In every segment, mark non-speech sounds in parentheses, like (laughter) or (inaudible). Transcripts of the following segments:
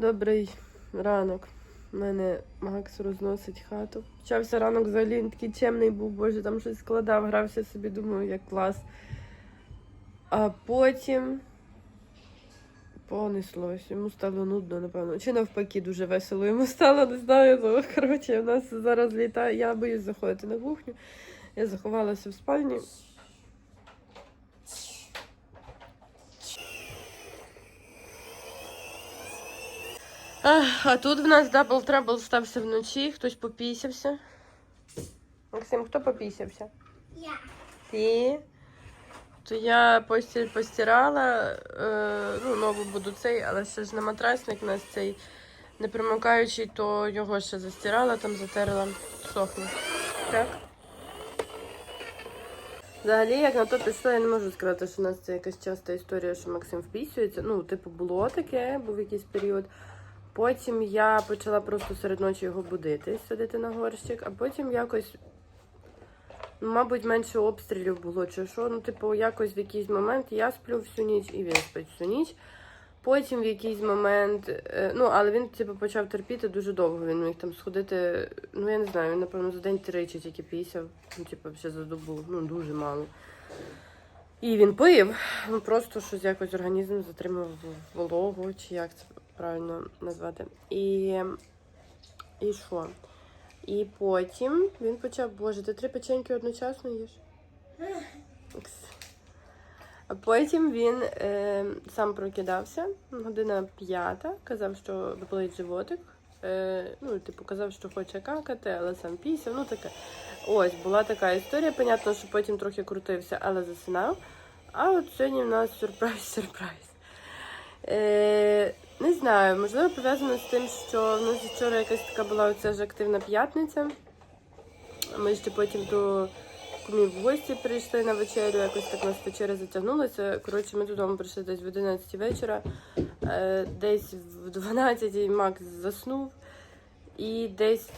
Добрий ранок. У мене Макс розносить хату. Почався ранок взагалі він такий чемний був, боже, там щось складав, грався собі, думаю, як клас. А потім понеслось. Йому стало нудно, напевно. Чи навпаки, дуже весело йому стало, не знаю. Ну, Коротше, у нас зараз літає. Я боюсь заходити на кухню. Я заховалася в спальні. Ах, А тут в нас дабл трабл стався вночі, хтось попісявся. Максим, хто попісявся? Я. Ти. То я постіль постирала, е, ну, нову буду цей, але ще ж на матрасник у нас цей не примикаючий, то його ще застирала, там затерла, сохне. Так. Взагалі, як на то пішло, я не можу сказати, що у нас це якась часта історія, що Максим впісюється. Ну, типу, було таке, був якийсь період. Потім я почала просто серед ночі його будити, садити на горщик, а потім якось, мабуть, менше обстрілів було чи що. Ну, типу, якось в якийсь момент я сплю всю ніч і він спить всю ніч. Потім в якийсь момент, е, ну, але він типу, почав терпіти дуже довго. Він міг там сходити, ну я не знаю, він, напевно, за день тричі тільки пісяв, ну, типу, ще за добу, ну, дуже мало. І він пив, ну просто щось якось організм затримав вологу, чи як це правильно назвати. І, і що? І потім він почав, боже, ти три печеньки одночасно їш? А потім він е, сам прокидався, година п'ята, казав, що болить животик. Е, ну, типу, казав, що хоче какати, але сам пісяв. Ну таке. Ось була така історія. Понятно, що потім трохи крутився, але засинав. А от сьогодні в нас сюрприз-сюрприз. Е, не знаю, можливо, пов'язано з тим, що в нас вчора якась така була оця ж активна п'ятниця. Ми ще потім до кумів в гості прийшли на вечерю, якось так у нас вечеря затягнулася. Коротше, ми додому прийшли десь в 11 вечора, Е, десь в 12 Макс заснув, і десь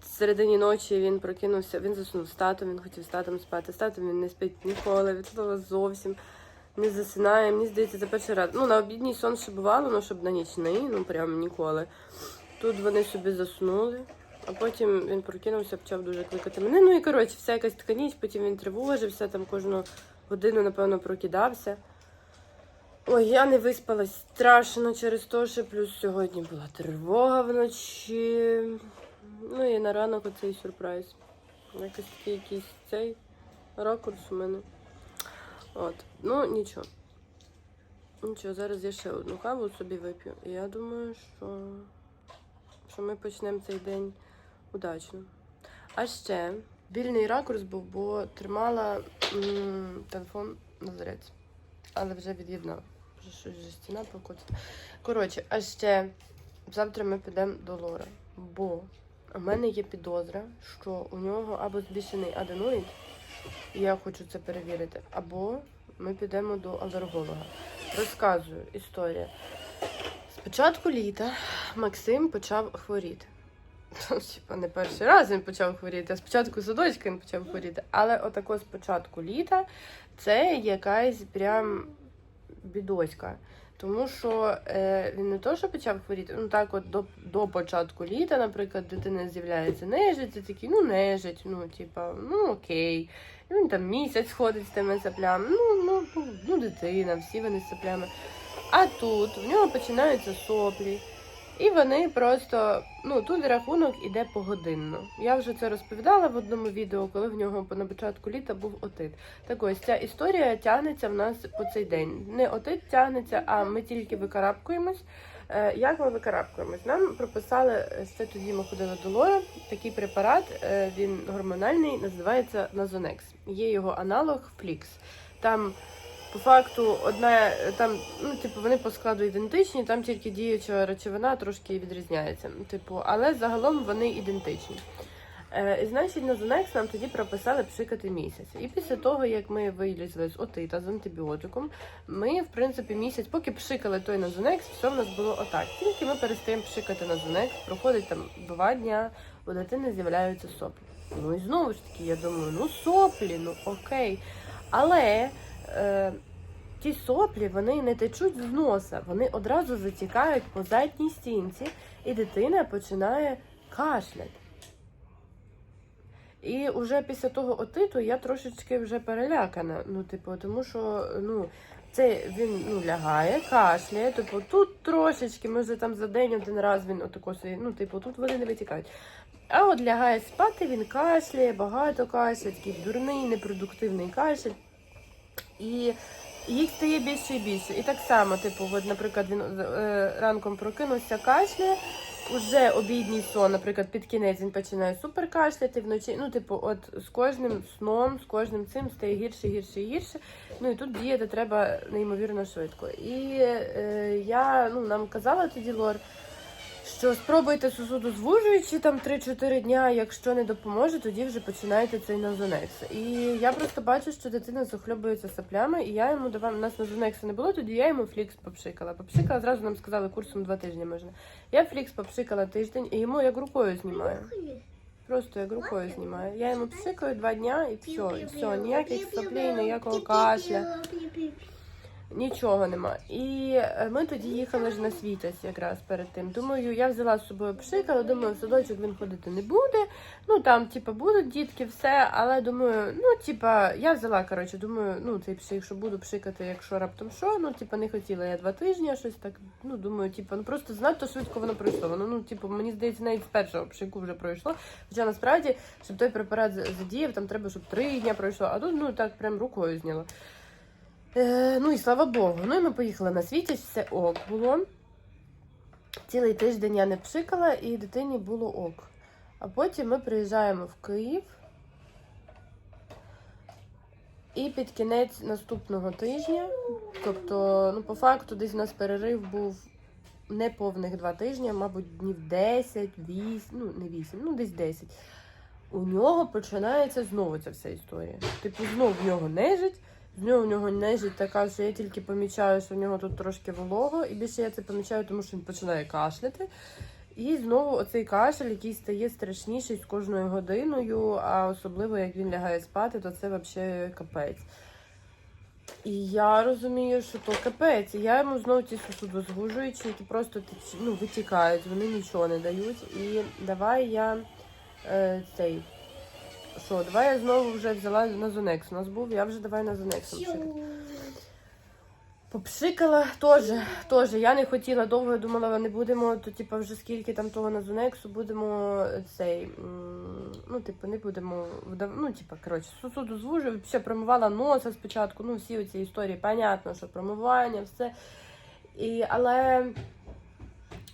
в середині ночі він прокинувся, він заснув з татом, він хотів з татом спати. З татом він не спить ніколи, від слова зовсім не засинає. Мені здається, це перший раз. Ну, на обідній сон ще бувало, ну щоб на нічний, ну прям ніколи. Тут вони собі заснули, а потім він прокинувся, почав дуже кликати мене. Ну і коротше, вся якась така ніч, потім він тривожився, там кожну годину, напевно, прокидався. Ой, я не виспалась страшно через те, що плюс сьогодні була тривога вночі. Ну і на ранок оцей сюрприз. Якось такий якийсь цей ракурс у мене. От, ну нічого. Нічого, зараз я ще одну каву собі вип'ю. І я думаю, що, що ми почнемо цей день удачно. А ще вільний ракурс був, бо тримала м, телефон на зарядці. Але вже від'єднала. Щось вже стіна покоцана. Коротше, а ще завтра ми підемо до Лора. Бо у мене є підозра, що у нього або збільшений аденоїд, я хочу це перевірити, або ми підемо до алерголога. Розказую історія. З початку літа Максим почав хворіти. Ну, Типа не перший раз він почав хворіти, а спочатку садочка він почав хворіти. Але отако з початку літа це якась прям бідоська. Тому що е, він не то, що почав хворіти, ну так от до, до початку літа, наприклад, дитина з'являється нежить, це такий, ну нежить, ну типа, ну окей. І він там місяць ходить з тими саплями, ну, ну, ну, ну дитина, всі вони з саплями. А тут в нього починаються соплі. І вони просто, ну тут рахунок іде погодинно. Я вже це розповідала в одному відео, коли в нього на початку літа був отит. Так ось ця історія тягнеться в нас по цей день. Не отит тягнеться, а ми тільки викарабкуємось. Е, Як ми викарабкуємось? Нам прописали це тоді ми ходили до Лора. Такий препарат, е, він гормональний, називається Назонекс. Є його аналог Флікс. Там по факту одна там, ну типу, вони по складу ідентичні, там тільки діюча речовина трошки відрізняється. Типу, але загалом вони ідентичні. Е, і значить, Назонекс нам тоді прописали пшикати місяць. І після того, як ми вилізли з отита з антибіотиком, ми, в принципі, місяць, поки пшикали той Назонекс, все в нас було отак. Тільки ми перестаємо пшикати Назонекс, проходить там два дня, у дитини з'являються соплі. Ну і знову ж таки, я думаю, ну соплі, ну окей. Але е, ті соплі вони не течуть з носа, вони одразу затікають по задній стінці, і дитина починає кашляти. І вже після того отиту я трошечки вже перелякана. Ну, типу, тому що ну, це він ну, лягає, кашляє. Типу, тут трошечки, може там за день один раз він отако собі, ну, типу, тут вони не витікають. А от лягає спати, він кашляє, багато кашляє, такий дурний, непродуктивний кашель. І їх стає більше і більше. І так само, типу, от, наприклад, він е, ранком прокинувся, кашляє, уже обідній сон, наприклад, під кінець він починає супер кашляти вночі. Ну, типу, от з кожним сном, з кожним цим стає гірше, гірше, гірше. Ну і тут діяти треба неймовірно швидко. І е, я ну, нам казала тоді Лор, що спробуйте сосудозвужуючи там 3-4 дня, якщо не допоможе, тоді вже починайте цей назонекс. І я просто бачу, що дитина захльобується саплями, і я йому давала, у нас назонексу не було, тоді я йому флікс попшикала. Попшикала, зразу нам сказали, курсом 2 тижні можна. Я флікс попшикала тиждень, і йому як рукою знімаю. Просто як рукою знімаю. Я йому пшикаю два дня і все, і все, ніяких соплей, ніякого кашля. Нічого нема. І е, ми тоді їхали ж на світось якраз перед тим. Думаю, я взяла з собою пшикала, думаю, в садочок він ходити не буде. Ну там, типа, будуть дітки, все, але думаю, ну, типа, я взяла, коротше, думаю, ну, цей пшик, що буду пшикати, якщо раптом що, ну, типа, не хотіла я два тижні, щось так. Ну, думаю, типа, ну просто знато швидко воно пройшло. Воно, ну, типу, мені здається, навіть з першого пшику вже пройшло. Хоча насправді, щоб той препарат задіяв, там треба, щоб три дня пройшло, а тут, ну, так прям рукою зняло. Е, ну і слава Богу. Ну і ми поїхали на світість, все ок було. Цілий тиждень я не пшикала, і дитині було ок. А потім ми приїжджаємо в Київ. І під кінець наступного тижня, тобто, ну, по факту, десь у нас перерив був не повних два тижні, мабуть, днів 10, 8, ну не 8, ну десь 10. У нього починається знову ця вся історія. Типу, знов в нього нежить. З нього в нього нежить така, що я тільки помічаю, що в нього тут трошки волого, і більше я це помічаю, тому що він починає кашляти. І знову оцей кашель, який стає страшніший з кожною годиною, а особливо як він лягає спати, то це взагалі капець. І я розумію, що то капець. І я йому знову ці сосудозвужуючі, які просто ну, витікають, вони нічого не дають. І давай я е, цей. Що, давай я знову вже взяла на Зонекс. У нас був, я вже давай на Зонекс. Попшикала теж, теж. Я не хотіла довго, я думала, не будемо, то типу, вже скільки там того на Зонексу будемо цей. Ну, типу, не будемо ну, типу, коротше, сусуду звужу, ще промивала носа спочатку. Ну, всі ці історії, понятно, що промивання, все. І, але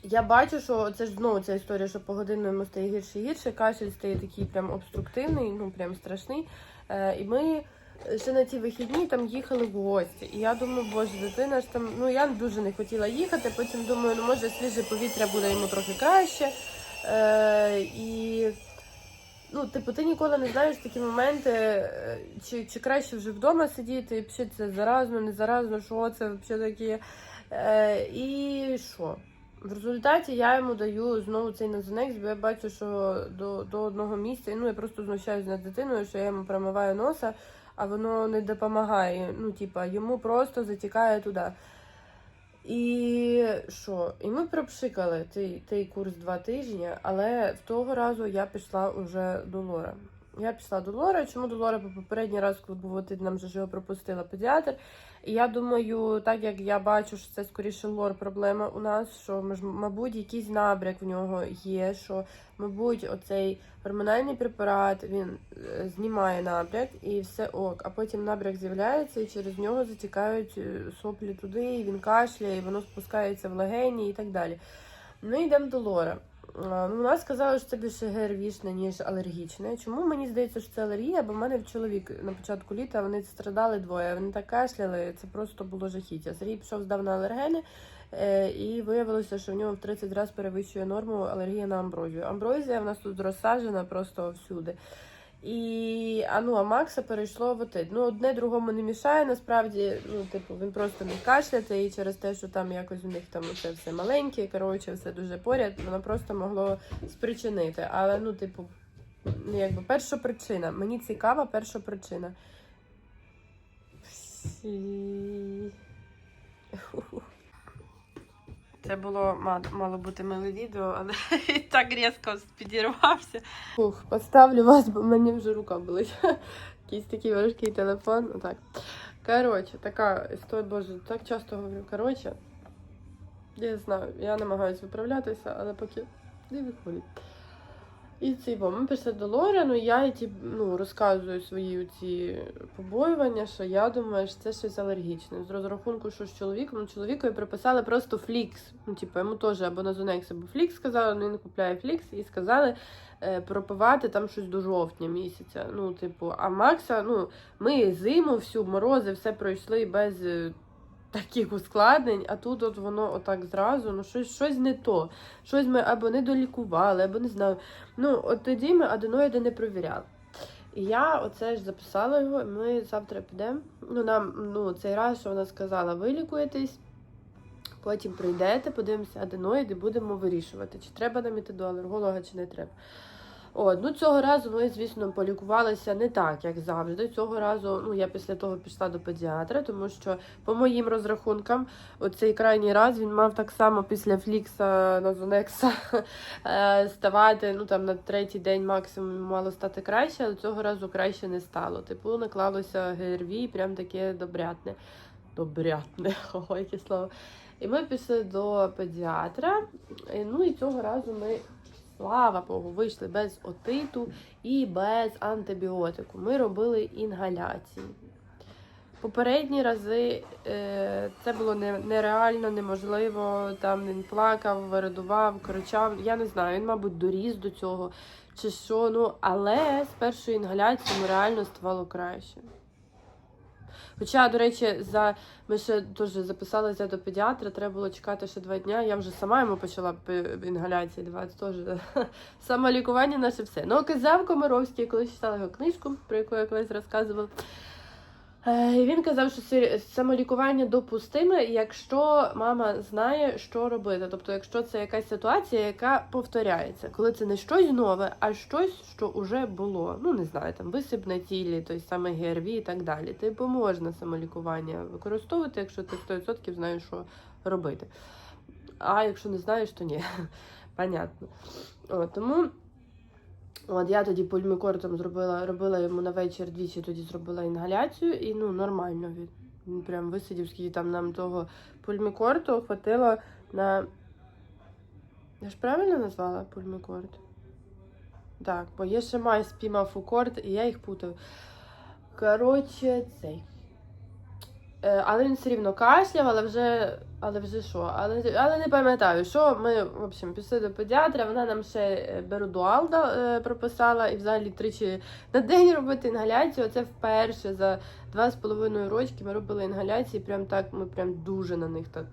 я бачу, що це ж знову ця історія, що погодинно йому стає гірше і гірше, кашель стає такий прям обструктивний, ну прям страшний. Е, і ми ще на ті вихідні там їхали в гості. І я думаю, боже, дитина ж там, ну я дуже не хотіла їхати, потім думаю, ну може свіже повітря буде йому трохи краще. Е, і ну, типу, ти ніколи не знаєш такі моменти, е, чи, чи краще вже вдома сидіти, чи це заразно, не заразно, що це взагалі таке. Е, і що? В результаті я йому даю знову цей назонекс, бо я бачу, що до, до одного місця, ну я просто знущаюсь над дитиною, що я йому промиваю носа, а воно не допомагає. Ну, типа, йому просто затікає туди. І що? І ми пропшикали той, той курс два тижні, але в того разу я пішла уже до Лора. Я пішла до Лора. Чому до Лора? Бо попередній раз, коли був отит, нам же його пропустила педіатр. І я думаю, так як я бачу, що це скоріше лор проблема у нас, що мабуть якийсь набряк в нього є, що мабуть оцей гормональний препарат він е, знімає набряк і все ок. А потім набряк з'являється і через нього затікають е, соплі туди, і він кашляє, і воно спускається в легені і так далі. Ми йдемо до лора. А, Ну, вона сказала, що це більше гервішне, ніж алергічне. Чому мені здається, що це алергія? Бо в мене в чоловік на початку літа вони страдали двоє. Вони так кашляли, це просто було жахіття. Сергій пішов, здав на алергени, е, і виявилося, що в нього в 30 разів перевищує норму алергія на амброзію. Амброзія в нас тут розсаджена просто всюди. І а ну, а Макса перейшло в отит. Ну, одне другому не мішає, насправді, ну, типу, він просто не кашляти, і через те, що там якось у них там це все маленьке, коротше, все дуже поряд, воно просто могло спричинити. Але, ну, типу, ну, якби перша причина. Мені цікава перша причина. Мерсі. Це було мало бути миле відео, але (laughs) і так різко підірвався. Ух, поставлю вас, бо мені вже рука болить. Якийсь такий важкий телефон. Отак. Коротше, така історія, боже, так часто говорю. Коротше, я знаю, я намагаюся виправлятися, але поки не виходить. І цей бо ми пішли до Лоріану, я ті, ну, розказую свої ці побоювання, що я думаю, що це щось алергічне. З розрахунку, що з чоловіком, ну, чоловікові приписали просто флікс. Ну, типу, йому теж або на Зонекс, або флікс сказали, ну, він купляє флікс, і сказали е, пропивати там щось до жовтня місяця. Ну, типу, а Макса, ну, ми зиму, всю морози, все пройшли без. Таких ускладнень, а тут от воно отак зразу, ну щось, щось не то. Щось ми або не долікували, або не знаю. Ну, от тоді ми аденоїди не провіряли. І я оце ж записала його, і ми завтра підемо. Ну, нам ну, цей раз, що вона сказала, ви лікуєтесь, потім прийдете, подивимося аденоїди, будемо вирішувати, чи треба нам іти до алерголога, чи не треба. От, ну цього разу ми, звісно, полікувалися не так, як завжди. Цього разу ну, я після того пішла до педіатра, тому що, по моїм розрахункам, оцей крайній раз він мав так само після флікса на Зонекса (laughs) е, ставати. Ну там на третій день максимум мало стати краще, але цього разу краще не стало. Типу, наклалося ГРВІ, прям таке добрятне. Добрятне, (laughs) ого, яке слово. І ми пішли до педіатра. Ну і цього разу ми, слава Богу, вийшли без отиту і без антибіотику. Ми робили інгаляції. Попередні рази е, це було не, нереально, неможливо. Там він плакав, вирадував, кричав. Я не знаю, він, мабуть, доріс до цього чи що. Ну, але з першої інгаляції реально ставало краще. Хоча, до речі, за ми ще дуже записалися до педіатра, треба було чекати ще два дні. Я вже сама йому почала інгаляції давати. Теж (laughs) самолікування наше все. Ну, казав Комаровський, коли читала його книжку, про яку я колись розказувала. Е, Він казав, що самолікування допустиме, якщо мама знає, що робити. Тобто, якщо це якась ситуація, яка повторяється, коли це не щось нове, а щось, що вже було. Ну, не знаю, там висип на тілі, той самий ГРВІ і так далі. Типу можна самолікування використовувати, якщо ти 100% знаєш, що робити. А якщо не знаєш, то ні. (laughs) Понятно. О, тому. От я тоді пульмікортом зробила, робила йому на вечір двічі тоді зробила інгаляцію, і ну нормально він. Він прям висидів, скільки там нам того пульмікорту хватило на. Я ж правильно назвала пульмікорт? Так, бо є ще май спімафукорт, і я їх путаю. Коротше, цей. Е, Але він все рівно кашляв, але вже, але вже що? Але, але не пам'ятаю, що ми, в общем, пішли до педіатра, вона нам ще е, берудуал да- е, прописала і взагалі тричі на день робити інгаляцію. Це вперше за два з половиною рочки ми робили інгаляції. Прям так, ми прям дуже на них так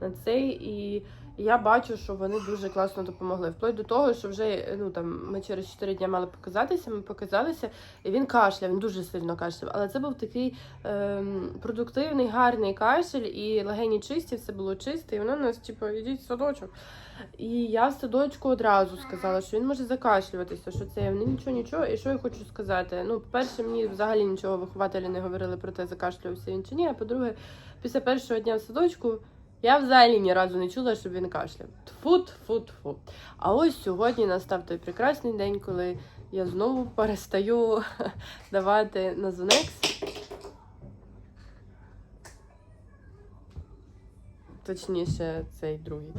на цей. І я бачу, що вони дуже класно допомогли. Вплоть до того, що вже ну там ми через 4 дні мали показатися. Ми показалися, і він кашляв, він дуже сильно кашляв. Але це був такий ем, продуктивний, гарний кашель, і легені чисті, все було чисте, і воно нас, типу, ідіть в садочок. І я в садочку одразу сказала, що він може закашлюватися, що це ну, нічого, нічого. І що я хочу сказати? Ну, по-перше, мені взагалі нічого вихователі не говорили про те, закашлювався він чи ні. А по-друге, після першого дня в садочку. Я взагалі ні разу не чула, щоб він кашляв. Тфу, тфу, тфу. А ось сьогодні настав той прекрасний день, коли я знову перестаю (laughs) давати на Зонекс. Точніше, цей другий.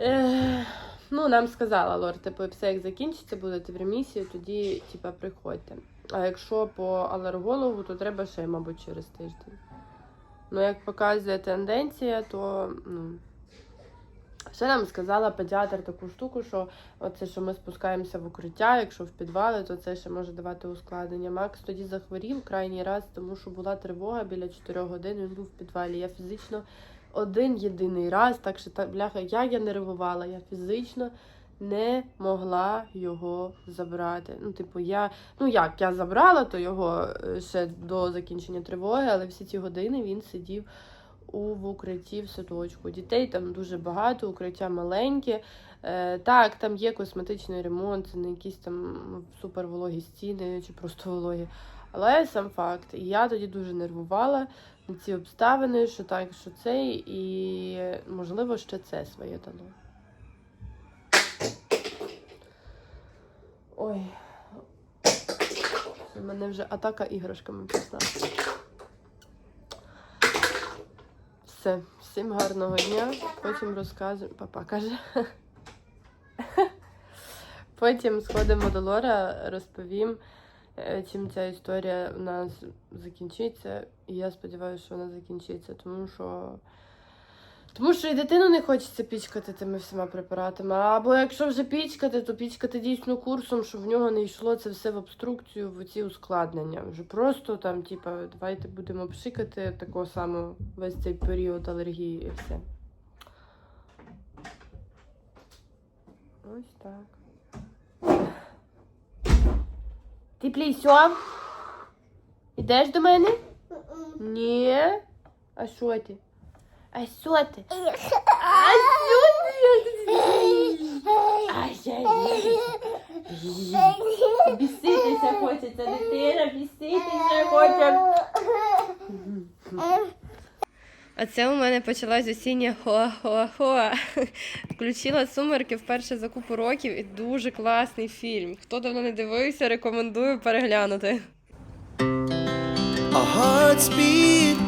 Е, ну, нам сказала Лор, типу, все як закінчиться, будете в ремісії, тоді, типа, приходьте. А якщо по алергологу, то треба ще, мабуть, через тиждень. Ну, як показує тенденція, то ну. Ще нам сказала педіатр таку штуку, що оце, що ми спускаємося в укриття, якщо в підвали, то це ще може давати ускладнення. Макс тоді захворів крайній раз, тому що була тривога біля 4 годин, він був в підвалі. Я фізично один єдиний раз, так що бляха, як я нервувала, я фізично не могла його забрати. Ну, типу, я, ну як, я забрала то його е, ще до закінчення тривоги, але всі ці години він сидів у в укритті в садочку. Дітей там дуже багато, укриття маленьке. Е, так, там є косметичний ремонт, не якісь там супервологі стіни чи просто вологі. Але сам факт, і я тоді дуже нервувала на ці обставини, що так, що цей, і можливо ще це своє дано. Ой. У мене вже атака іграшками пішла. Все, всім гарного дня. Потім розказуємо. Папа каже. Потім сходимо до Лора, розповім, е, чим ця історія у нас закінчиться. І я сподіваюся, що вона закінчиться, тому що. Тому що і дитину не хочеться пічкати тими всіма препаратами. Або якщо вже пічкати, то пічкати дійсно курсом, щоб в нього не йшло це все в обструкцію, в ці ускладнення. Вже просто там, типа, давайте будемо пшикати такого самого весь цей період алергії і все. Ось так. Ти плісьо? Ідеш до мене? Ні. А що ти? А що ти? А що ти? А я Біситися хочеться, дитина, біситися хоче. А це у мене почалась осіння хуа-хуа-хуа. Включила сумерки вперше за купу років і дуже класний фільм. Хто давно не дивився, рекомендую переглянути. Our hearts beat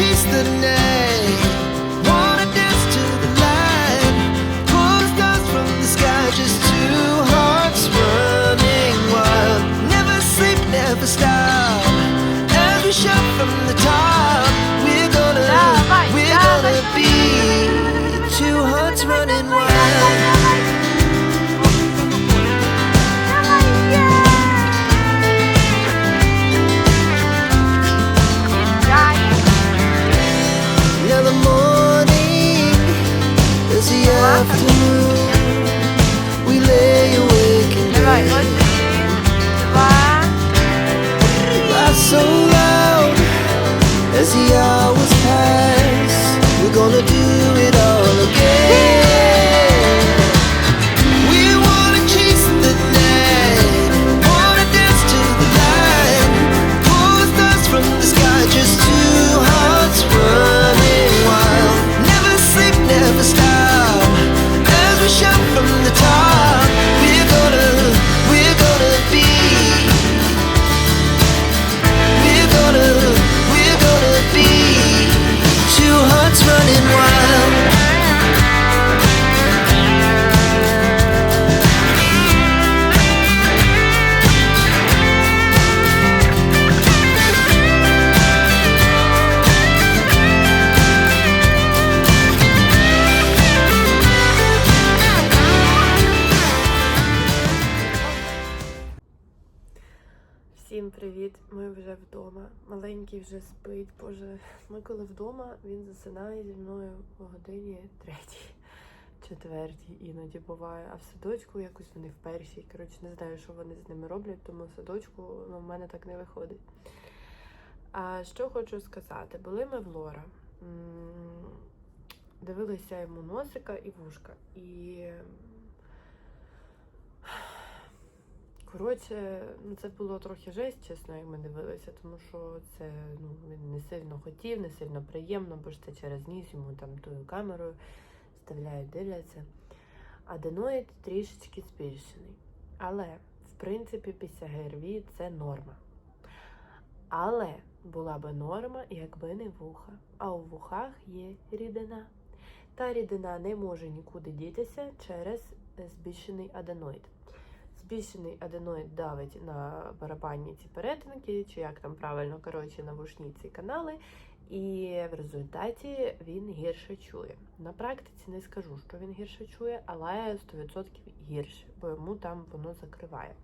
Chase the night, wanna dance to the light, from the sky, just two hearts running wild. Never sleep, never stop. in one. Маленький вже спить. Боже, ми коли вдома, він засинає зі мною в годині третій, четвертій іноді буває. А в садочку якось вони в першій. Коротше, не знаю, що вони з ними роблять, тому в садочку ну, в мене так не виходить. А що хочу сказати, були ми в Лора. Дивилися йому носика і вушка. І Коротше, ну це було трохи жесть, чесно, як ми дивилися, тому що це ну, він не сильно хотів, не сильно приємно, бо ж це через ніс йому там тою камерою вставляють, дивляться. Аденоїд трішечки збільшений. Але, в принципі, після ГРВІ це норма. Але була би норма, якби не вуха. А у вухах є рідина. Та рідина не може нікуди дітися через збільшений аденоїд. Збільшений аденоїд давить на барабанні ці перетинки, чи як там правильно, коротше, на вушні ці канали, і в результаті він гірше чує. На практиці не скажу, що він гірше чує, але 100% гірше, бо йому там воно закриває.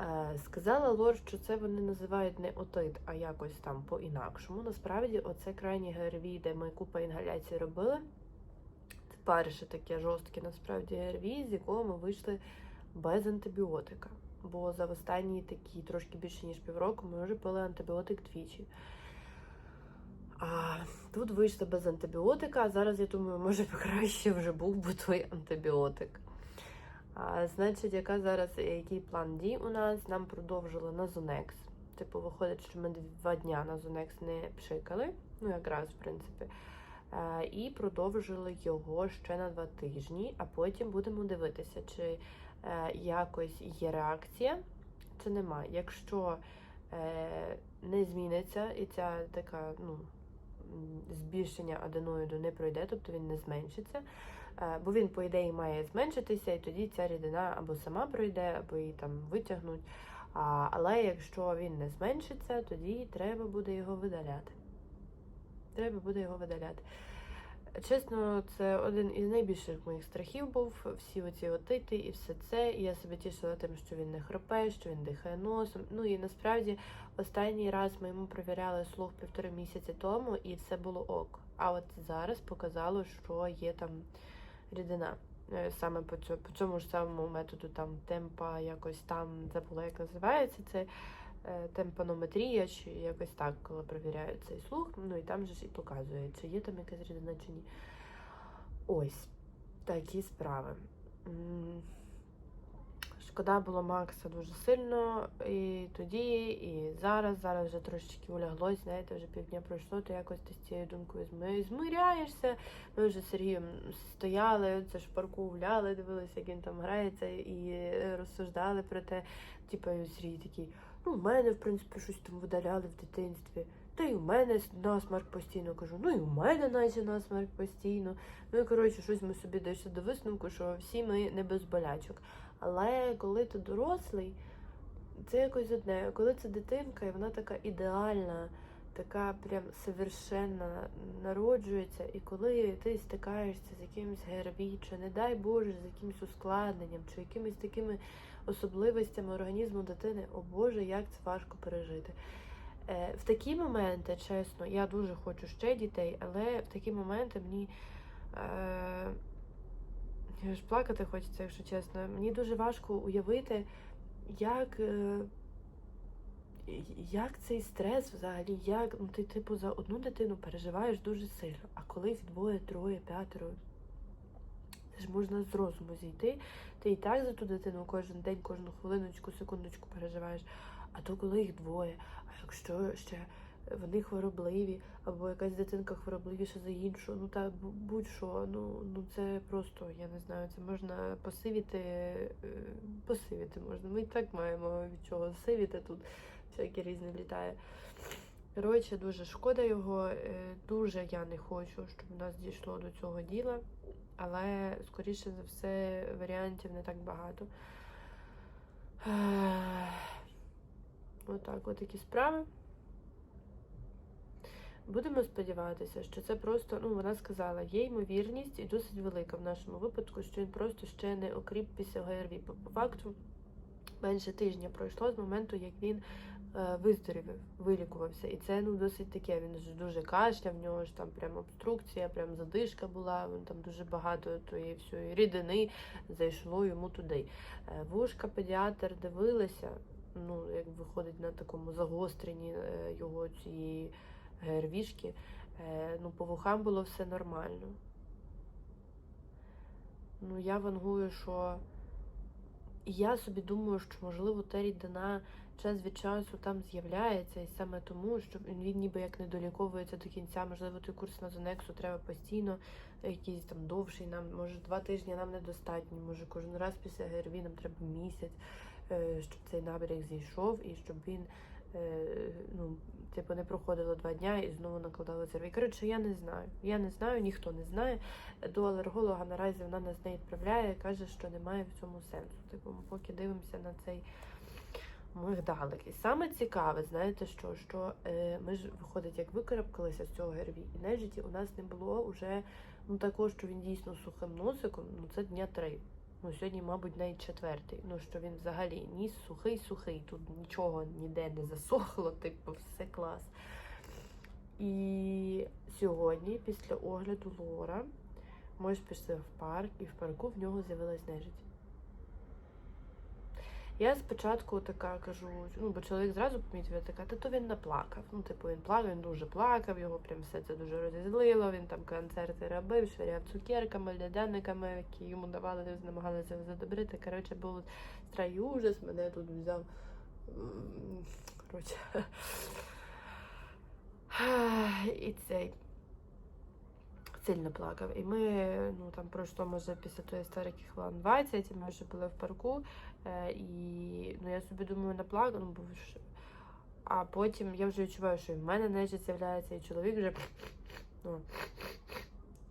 Е, Сказала Лор, що це вони називають не отит, а якось там по-інакшому. Насправді, оце крайній ГРВІ, де ми купа інгаляцій робили. Це перше таке жорстке насправді ГРВІ, з якого ми вийшли без антибіотика. Бо за останні такі трошки більше ніж півроку ми вже пили антибіотик двічі. А тут вийшли без антибіотика, а зараз я думаю, може (laughs) краще вже був би той антибіотик. А, значить, яка зараз який план дій у нас? Нам продовжили на Зонекс. Типу, виходить, що ми два дня на Зонекс не пшикали, ну якраз, в принципі. Е, і продовжили його ще на два тижні, а потім будемо дивитися, чи якось є реакція, чи немає. Якщо е, не зміниться і ця така, ну, збільшення аденоїду не пройде, тобто він не зменшиться. Е, Бо він, по ідеї, має зменшитися, і тоді ця рідина або сама пройде, або її там витягнуть. Але якщо він не зменшиться, тоді треба буде його видаляти. Треба буде його видаляти. Чесно, це один із найбільших моїх страхів був. Всі оці отити і все це. І я себе тішила тим, що він не хропе, що він дихає носом. Ну і насправді останній раз ми йому провіряли слух півтори місяці тому, і все було ок. А от зараз показало, що є там рідина. Е, Саме по цьому, по цьому ж самому методу там темпа, якось там забула, як називається це е, темпонометрія, чи якось так, коли перевіряють цей слух. Ну і там же ж і показує, чи є там якась рідина, чи ні. Ось такі справи. Шкода було Макса дуже сильно і тоді, і зараз. Зараз вже трошечки уляглось, знаєте, вже півдня пройшло, то якось ти з цією думкою зми- змиряєшся. Ми вже з Сергієм стояли, це ж парку гуляли, дивилися, як він там грається, і е, розсуждали про те, типу, Сергій такий, ну, в мене, в принципі, щось там видаляли в дитинстві. Та й у мене насмарк постійно кажу, ну і у мене наче насмарк постійно. Ну і коротше, щось ми собі дійшли до висновку, що всі ми не без болячок. Але коли ти дорослий, це якось одне. Коли це дитинка, і вона така ідеальна, така прям совершенна народжується, і коли ти стикаєшся з якимось ГРВІ, чи не дай Боже, з якимось ускладненням, чи якимись такими особливостями організму дитини, о Боже, як це важко пережити. Е, В такі моменти, чесно, я дуже хочу ще дітей, але в такі моменти мені. Е, ж плакати хочеться, якщо чесно. Мені дуже важко уявити, як, е, як цей стрес взагалі, як ну, ти, типу, за одну дитину переживаєш дуже сильно, а коли їх двоє, троє, п'ятеро, ж можна з розуму зійти. Ти і так за ту дитину кожен день, кожну хвилиночку, секундочку переживаєш. А то коли їх двоє, а якщо ще вони хворобливі, або якась дитинка хворобливіша за іншу, ну та будь-що, ну, ну це просто, я не знаю, це можна посивіти, е, посивіти можна. Ми і так маємо від чого сивіти тут, всякі різне літає. Коротше, дуже шкода його, е, дуже я не хочу, щоб у нас дійшло до цього діла, але, скоріше за все, варіантів не так багато. Отак, от такі справи. Будемо сподіватися, що це просто, ну вона сказала, є ймовірність і досить велика в нашому випадку, що він просто ще не окріп після ГРВІ. По, факту менше тижня пройшло з моменту, як він виздоровів, вилікувався. І це ну досить таке. Він ж дуже кашляв, в нього ж там прям обструкція, прям задишка була. Він там дуже багато тої всієї рідини зайшло йому туди. Е, вушка педіатр дивилася. Ну, як виходить на такому загостренні е, його цієї ГРВІшки, е, ну, по вухам було все нормально. Ну, я вангую, що і я собі думаю, що можливо та рідина час від часу там з'являється, і саме тому, що він, ніби як не доліковується до кінця. Можливо, той курс на Зонексу треба постійно, якийсь там довший, нам може два тижні нам недостатньо, може кожен раз після ГРВІ нам треба місяць, е, щоб цей набряк зійшов і щоб він. е, Ну, типу, не проходило два дня і знову накладали ЦРВІ. Коротше, я не знаю. Я не знаю, ніхто не знає. До алерголога наразі вона нас не відправляє, каже, що немає в цьому сенсу. Типу, ми поки дивимося на цей мигдалик. І саме цікаве, знаєте що? Що е, ми ж виходить, як викарабкалися з цього ГРВІ, і нежиті у нас не було вже ну такого, що він дійсно сухим носиком, ну це дня три. Ну, сьогодні, мабуть, навіть четвертий. Ну, що він взагалі ніс сухий-сухий, тут нічого ніде не засохло, типу, все клас. І сьогодні, після огляду Лора, ми ж пішли в парк, і в парку в нього з'явилась нежить. Я спочатку така кажу, ну, бо чоловік зразу помітив, я така, та то він наплакав. Ну, типу, він плакав, він дуже плакав, його прям все це дуже розізлило, він там концерти робив, швиряв цукерками, лядяниками, які йому давали, намагалися задобрити. Коротше, був страх і ужас, мене тут взяв. Коротше. І цей сильно плакав. І ми ну там пройшло може після тої історики хвилин 20, і ми вже були в парку. Е, і ну я собі думаю, наплакав, ну, бо ж- а потім я вже відчуваю, що і в мене нежить з'являється, і чоловік вже. Ну.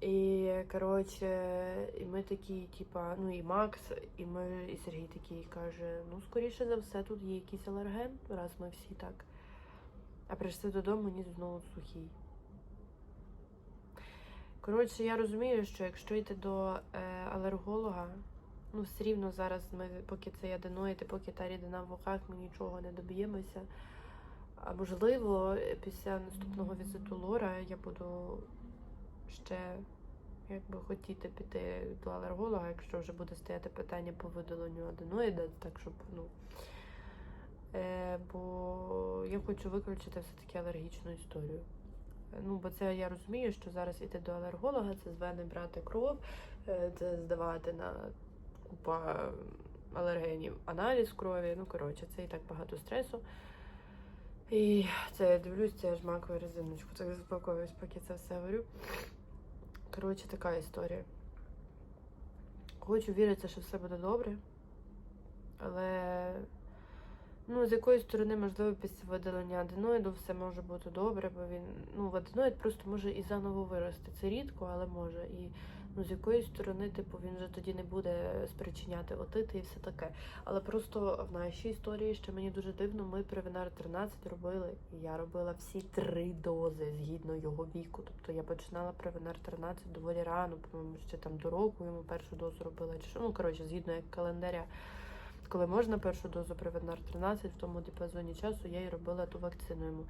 І коротше, і ми такі, типа, ну і Макс, і ми, і Сергій такий каже: ну, скоріше за все, тут є якийсь алерген, раз ми всі так. А прийшли додому, ніс знову сухий. Коротше, я розумію, що якщо йти до е, алерголога, ну все рівно зараз ми, поки це аденоїд і поки та рідина в вухах, ми нічого не доб'ємося. А можливо, після наступного візиту Лора я буду ще якби хотіти піти до алерголога, якщо вже буде стояти питання по видаленню аденоїда, так щоб ну. Е, бо я хочу виключити все-таки алергічну історію. Ну, бо це я розумію, що зараз іти до алерголога, це з брати кров, е, це здавати на купа алергенів, аналіз крові. Ну, коротше, це і так багато стресу. І це я дивлюсь, це я жмакую резиночку, так заспокоююсь, поки це все говорю. Коротше, така історія. Хочу вірити, що все буде добре, але Ну, з якоїсь сторони, можливо, після видалення аденоїду все може бути добре, бо він ну, аденоїд просто може і заново вирости. Це рідко, але може. І ну, з якоїсь сторони, типу, він вже тоді не буде спричиняти отити і все таке. Але просто в нашій історії ще мені дуже дивно, ми Превенар 13 робили, і я робила всі три дози згідно його віку. Тобто я починала Превенар 13 доволі рано, по-моєму, ще там до року йому першу дозу робила. Чи що, ну коротше, згідно як календаря коли можна першу дозу Превенар 13 в тому діапазоні часу, я й робила ту вакцину йому.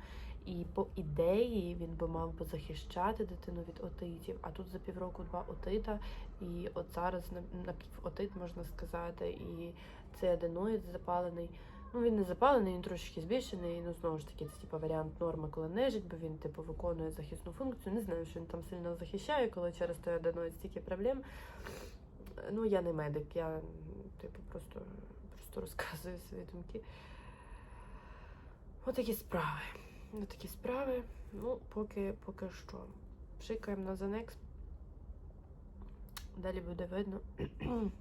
І по ідеї він би мав би захищати дитину від отитів. А тут за півроку два отита, і от зараз на- напівотит можна сказати, і цей аденоїд запалений. Ну, він не запалений, він трошки збільшений. Ну, знову ж таки, це типу варіант норми, коли нежить, бо він типу виконує захисну функцію. Не знаю, що він там сильно захищає, коли через той аденоїд стільки проблем. Ну, я не медик, я типу просто, просто розказую свої думки. Отакі справи. Отакі справи. Ну, поки, поки що. Шикаємо на Занекс. Далі буде видно. (clears throat)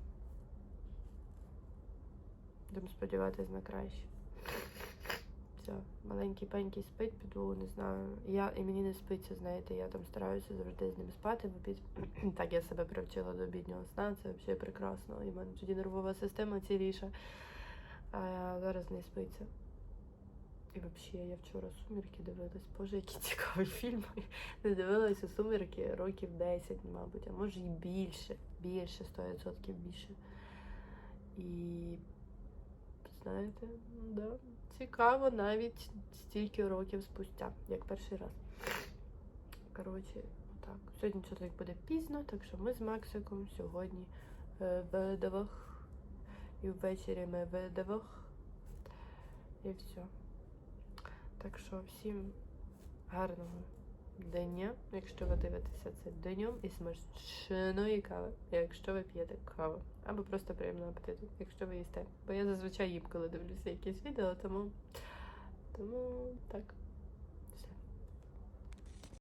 Будемо сподіватися на краще. Все, маленький пенький спить, піду, не знаю. Я і мені не спиться, знаєте, я там стараюся завжди з ним спати в обід. (clears throat) так я себе привчила до обіднього сна, це взагалі прекрасно. І в мене тоді нервова система ціліша. А зараз не спиться. І взагалі я вчора сумірки дивилась. Боже, які цікаві фільми. Не дивилася сумірки років 10, мабуть, а може і більше. Більше, 100% більше. І знаєте, да, цікаво навіть стільки років спустя, як перший раз. Коротше, так. Сьогодні чоловік буде пізно, так що ми з Максиком сьогодні е, в Девах. І ввечері ми в Девах. І все. Так що всім гарного дня, якщо ви дивитеся це днем і смачної кави, якщо ви п'єте каву. Або просто приємного апетиту, якщо ви їсте. Бо я зазвичай їм, коли дивлюся якісь відео, тому, тому так.